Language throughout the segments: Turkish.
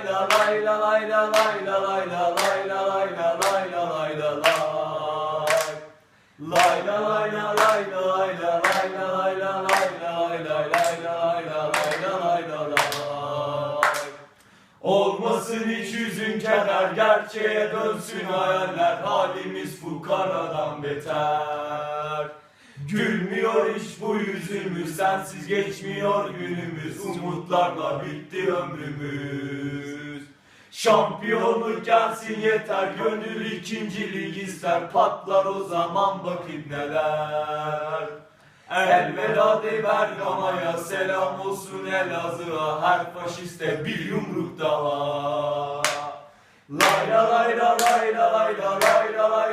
la lay la lay la lay la lay la lay la lay la lay la lay la lay Lay la lay la lay la lay la lay la lay la lay la lay la lay la lay la lay la lay la lay Olmasın hiç yüzün keder gerçeğe dönsün hayaller. Halimiz fukaradan beter Gülmüyor hiç bu yüzümüz sensiz geçmiyor günümüz umutlarla bitti ömrümüz Şampiyonluk gelsin yeter gönül ikinci lig ister patlar o zaman bakın neler Elveda de Bergama'ya selam olsun Elazığ'a her faşiste bir yumruk daha Lay la lay la lay la lay la lay la lay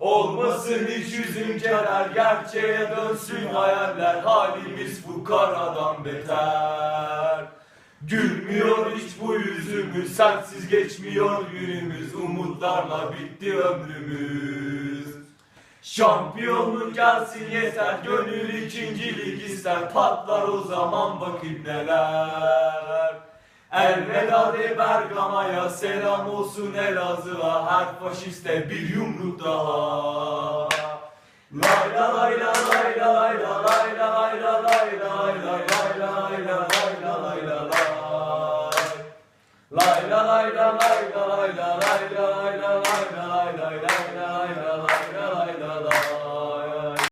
Olmasın hiç yüzün keder gerçeğe dönsün hayaller halimiz fukaradan beter. Gülmüyor hiç bu yüzümüz sensiz geçmiyor günümüz umutlarla bitti ömrümüz Şampiyonluk gelsin yeter Gönül ikinci lig ister Patlar o zaman bakıp neler Elveda de Bergama'ya Selam olsun Elazığ'a Her faşiste bir yumruk daha Layla layla layla layla layla layla layla layla layla layla layla layla Layla layla layla layla layla layla layla layla layla